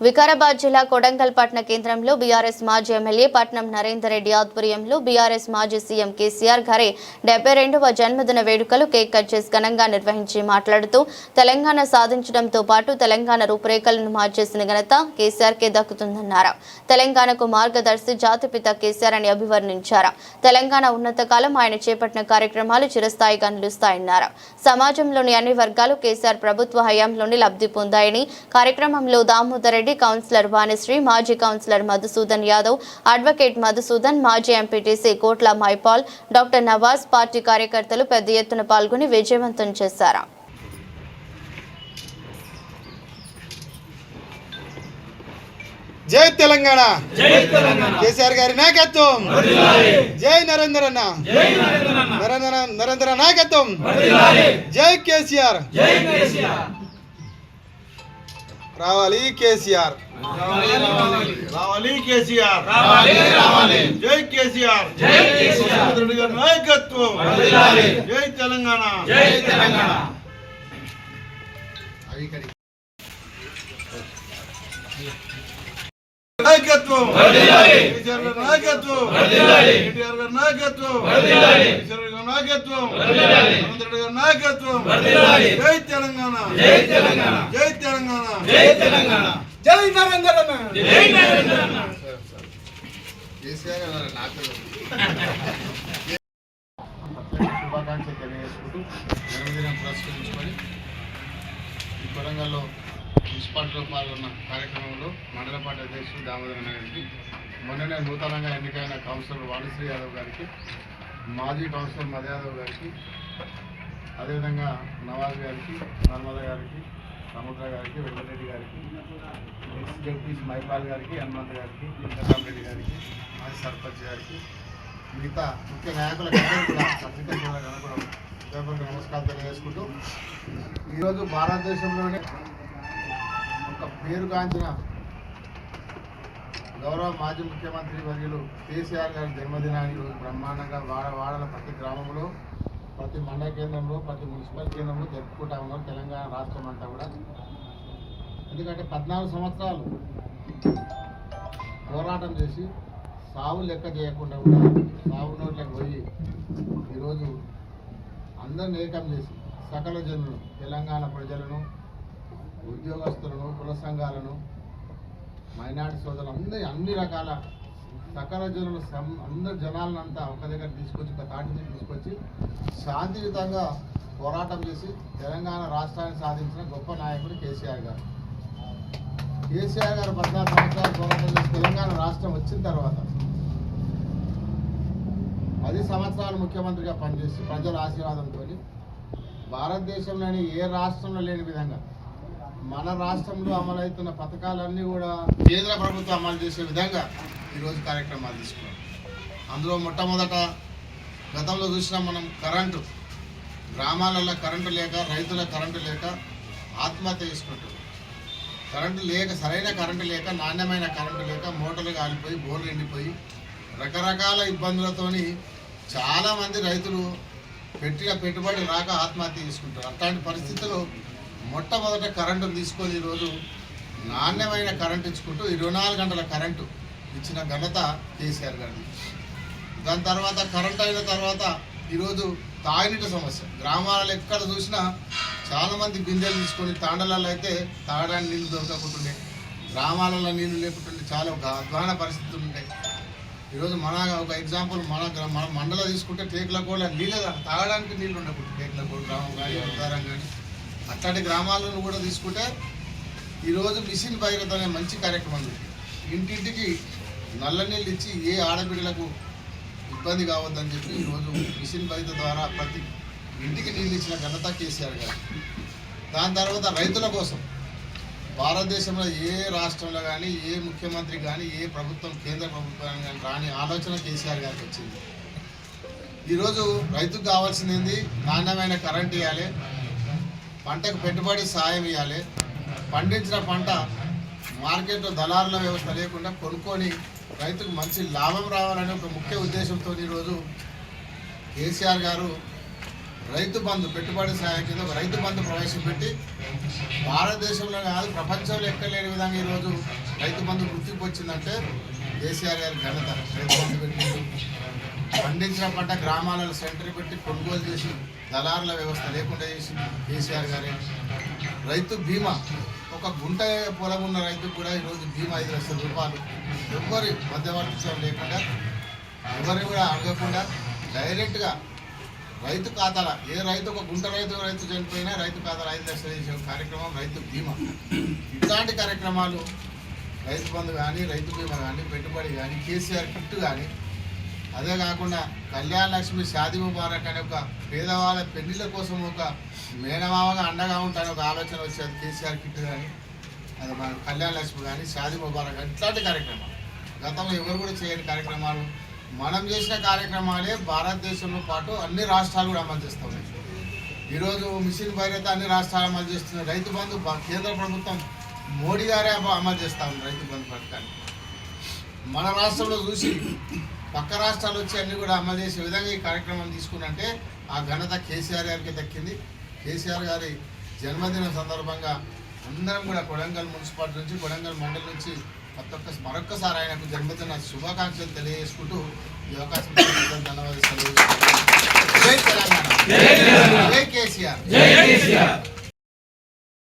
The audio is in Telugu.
వికారాబాద్ జిల్లా కొడంగల్ పట్టణ కేంద్రంలో బీఆర్ఎస్ మాజీ ఎమ్మెల్యే పట్నం నరేందర్ రెడ్డి ఆధ్వర్యంలో బీఆర్ఎస్ మాజీ సీఎం కేసీఆర్ గారి డెబ్బై రెండవ జన్మదిన వేడుకలు కేక్ కట్ చేసి ఘనంగా నిర్వహించి మాట్లాడుతూ తెలంగాణ సాధించడంతో పాటు తెలంగాణ రూపురేఖలను మార్చేసిన ఘనత కేసీఆర్ కే దక్కుతుందన్నారు. తెలంగాణకు మార్గదర్శి జాతిపిత కేసీఆర్ అని అభివర్ణించారు. తెలంగాణ ఉన్నత కాలం ఆయన చేపట్టిన కార్యక్రమాలు చిరస్థాయిగా నిలుస్తాయన్నారు. సమాజంలోని అన్ని వర్గాలు కేసీఆర్ ప్రభుత్వ హయాంలోనే లబ్ధి పొందాయని కార్యక్రమంలో దామోదర్ రెడ్డి కౌన్సిలర్ వాణిశ్రీ మాజీ కౌన్సిలర్ మధుసూదన్ యాదవ్ అడ్వకేట్ మధుసూదన్ మాజీ ఎంపీటీసీ కోట్ల మైపాల్ డాక్టర్ నవాజ్ పార్టీ కార్యకర్తలు పెద్ద ఎత్తున పాల్గొని విజయవంతం చేశారు. జై తెలంగాణ! కేసీఆర్ గారి నాయకత్వం! జై నరేందర్ అన్న! నరేంద్ర నరేంద్ర నాయకత్వం! జై కేసీఆర్! రావాలి కేసీఆర్. రావాలి కేసీఆర్. జై కేసీఆర్. రెడ్డి గారి నాయకత్వం. జై తెలంగాణ. నాయకత్వం. నాయకత్వం. నాయకత్వం. నాయకత్వం. రేవంత్ రెడ్డి గారి నాయకత్వం. జై తెలంగాణ. జై తెలంగాణ. జై తెలంగాణ. జై తెలంగాణ. జై నరేందర్ అన్న శుభాకాంక్షలు తెలియజేసుకుంటూ జన్మదినం పురస్కరించుకొని ఈ కొడంగల్లో మున్సిపాలిటీలో పాల్గొన్న కార్యక్రమంలో మండల పార్టీ అధ్యక్షుడు దామోదరన్ గారికి మొన్ననే నూతనంగా ఎన్నికైన కౌన్సిలర్ వాణిశ్రీ యాదవ్ గారికి మాజీ కౌన్సిలర్ మర్యాదవ్ గారికి అదేవిధంగా నవాజ్ గారికి నర్మద గారికి సముద్ర గారికి వెంకటరెడ్డి గారికి ఎక్స్ మైపాల్ గారికి హనుమంత్ గారికి వెంకటరామరెడ్డి గారికి మాజీ సర్పంచ్ గారికి మిగతా ముఖ్య నాయకులకు అందరికీ కూడా నమస్కారం తెలియజేసుకుంటూ ఈరోజు భారతదేశంలోనే ఒక పేరుగాంచిన గౌరవ మాజీ ముఖ్యమంత్రి వర్యులు కేసీఆర్ గారి జన్మదినాన్ని ఈరోజు బ్రహ్మాండంగా వాడ వాడల ప్రతి గ్రామంలో ప్రతి మండల కేంద్రంలో ప్రతి మున్సిపల్ కేంద్రంలో జరుపుకుంటా ఉన్నారు తెలంగాణ రాష్ట్రం అంతా కూడా. ఎందుకంటే పద్నాలుగు సంవత్సరాలు పోరాటం చేసి సావు లెక్క చేయకుండా కూడా సావు నోట్లకు పోయి ఈరోజు అందరిని ఏకం చేసి సకల జనులు తెలంగాణ ప్రజలను ఉద్యోగస్తులను కుల సంఘాలను మైనార్టీ సోదరులు అందరి అన్ని రకాల సకల జనులు సం అందరి జనాలనంతా ఒక దగ్గర తీసుకొచ్చి ఒక తాటి మీద తీసుకొచ్చి శాంతియుతంగా పోరాటం చేసి తెలంగాణ రాష్ట్రాన్ని సాధించిన గొప్ప నాయకుడు కేసీఆర్ గారు. కేసీఆర్ గారు పద్నాలుగు సంవత్సరాలు పోరాటం చేసి తెలంగాణ రాష్ట్రం వచ్చిన తర్వాత పది సంవత్సరాలు ముఖ్యమంత్రిగా పనిచేసి ప్రజల ఆశీర్వాదంతో భారతదేశంలోని ఏ రాష్ట్రంలో లేని విధంగా మన రాష్ట్రంలో అమలవుతున్న పథకాలన్నీ కూడా కేంద్ర ప్రభుత్వం అమలు చేసే విధంగా ఈరోజు కార్యక్రమాలు తీసుకున్నాం. అందులో మొట్టమొదట గతంలో చూసినా మనం కరెంటు గ్రామాలలో కరెంటు లేక రైతుల కరెంటు లేక ఆత్మహత్య చేసుకుంటారు కరెంటు లేక సరైన కరెంటు లేక నాణ్యమైన కరెంటు లేక మోటార్లు కాలిపోయి బోర్లు ఎండిపోయి రకరకాల ఇబ్బందులతోని చాలామంది రైతులు పెట్టిన పెట్టుబడి రాక ఆత్మహత్య చేసుకుంటారు అట్లాంటి పరిస్థితుల్లో మొట్టమొదట కరెంటు తీసుకొని ఈరోజు నాణ్యమైన కరెంటు ఇచ్చుకుంటూ ఇరవై నాలుగు గంటల కరెంటు ఇచ్చిన ఘనత కేసీఆర్ గారిది. దాని తర్వాత కరెంట్ అయిన తర్వాత ఈరోజు తాగినీటి సమస్య. గ్రామాలలో ఎక్కడ చూసినా చాలామంది గింజలు తీసుకొని తాండలలో అయితే తాగడానికి నీళ్ళు దొరకకుంటుండే. గ్రామాలలో నీళ్ళు లేకుంటుండే. చాలా ఒక అధ్వాన పరిస్థితులు ఉంటాయి ఈరోజు మన ఒక ఎగ్జాంపుల్ మన మన మండల తీసుకుంటే టేకుల కూడా నీళ్ళు తాగడానికి నీళ్ళు ఉండకూడదు. టేకుల కూడా గ్రామం కానీ ఉదారం కానీ అట్లాంటి గ్రామాలను కూడా తీసుకుంటే ఈరోజు మిషన్ భగీరథ అనే మంచి కార్యక్రమం ఉంది. ఇంటింటికి నల్ల నీళ్ళు ఇచ్చి ఏ ఆడబిడ్డలకు ఇబ్బంది కావద్దని చెప్పి ఈరోజు మిషన్ భగీరథ ద్వారా ప్రతి ఇంటికి నీళ్ళు ఇచ్చిన ఘనత కేసీఆర్ గారు. దాని తర్వాత రైతుల కోసం భారతదేశంలో ఏ రాష్ట్రంలో కానీ ఏ ముఖ్యమంత్రి కానీ ఏ ప్రభుత్వం కేంద్ర ప్రభుత్వం కానీ రాని ఆలోచన కేసీఆర్ గారికి వచ్చింది. ఈరోజు రైతుకు కావాల్సింది నాణ్యమైన కరెంట్ ఇవ్వాలి పంటకు పెట్టుబడి సాయం ఇవ్వాలి పండించిన పంట మార్కెట్లో దళారుల వ్యవస్థ లేకుండా కొనుక్కొని రైతుకు మంచి లాభం రావాలనే ఒక ముఖ్య ఉద్దేశంతో ఈరోజు కేసీఆర్ గారు రైతు బంధు పెట్టుబడి సాయం కింద ఒక రైతు బంధు ప్రవేశపెట్టి భారతదేశంలో కాదు ప్రపంచంలో ఎక్కడ లేని విధంగా ఈరోజు రైతు బంధు గుర్తింపు వచ్చిందంటే కేసీఆర్ గారి ఘనత. రైతు పండించిన పంట గ్రామాలలో సెంటర్ పెట్టి కొనుగోలు చేసి దళారుల వ్యవస్థ లేకుండా చేసి కేసీఆర్ గారే. రైతు బీమా ఒక గుంట పొలం ఉన్న రైతుకు కూడా ఈరోజు బీమా ఐదు లక్షల రూపాయలు. ఎవ్వరి మధ్యవర్తిత్వం లేకుండా ఎవరిని కూడా అడగకుండా డైరెక్ట్గా రైతు ఖాతాల ఏ రైతు ఒక గుంట రైతు రైతు చనిపోయినా రైతు ఖాతాలో ఐదు లక్షలు చేసే కార్యక్రమం రైతు బీమా. ఇట్లాంటి కార్యక్రమాలు రైతు బంధు కానీ రైతు బీమా కానీ పెట్టుబడి కానీ కేసీఆర్ కిట్ కానీ అదే కాకుండా కళ్యాణ లక్ష్మి షాది ముబారక్ అనే ఒక పేదవాళ్ళ పెళ్ళిళ్ళ కోసం ఒక మేనమామగా అండగా ఉంటాయని ఒక ఆలోచన వచ్చేది కేసీఆర్ కిట్ కానీ అది మన కళ్యాణ లక్ష్మి కానీ షాది ముబారక్ కానీ ఇట్లాంటి కార్యక్రమాలు. గతంలో ఎవరు కూడా చేయని కార్యక్రమాలు మనం చేసిన కార్యక్రమాలే భారతదేశంలో పాటు అన్ని రాష్ట్రాలు కూడా అమలు చేస్తూ ఉన్నాయి. ఈరోజు మిషన్ భైరత అన్ని రాష్ట్రాలు అమలు చేస్తున్నాయి రైతు బంధు కేంద్ర ప్రభుత్వం మోడీ గారే అమలు చేస్తా ఉన్నారు రైతు బంధు పథకాన్ని. మన రాష్ట్రంలో చూసి పక్క రాష్ట్రాలు వచ్చి అన్ని కూడా అమలు చేసే విధంగా ఈ కార్యక్రమం తీసుకున్నంటే ఆ ఘనత కేసీఆర్ గారికి దక్కింది. కేసీఆర్ గారి జన్మదినం సందర్భంగా అందరం కూడా కొడంగల్ మున్సిపాలిటీ నుంచి కొడంగల్ మండలి నుంచి ప్రతి ఒక్క మరొక్కసారి ఆయనకు జన్మదిన శుభాకాంక్షలు తెలియజేసుకుంటూ ఈ అవకాశం ధన్యవాదాలు జై తెలంగాణ. జై కేసీఆర్.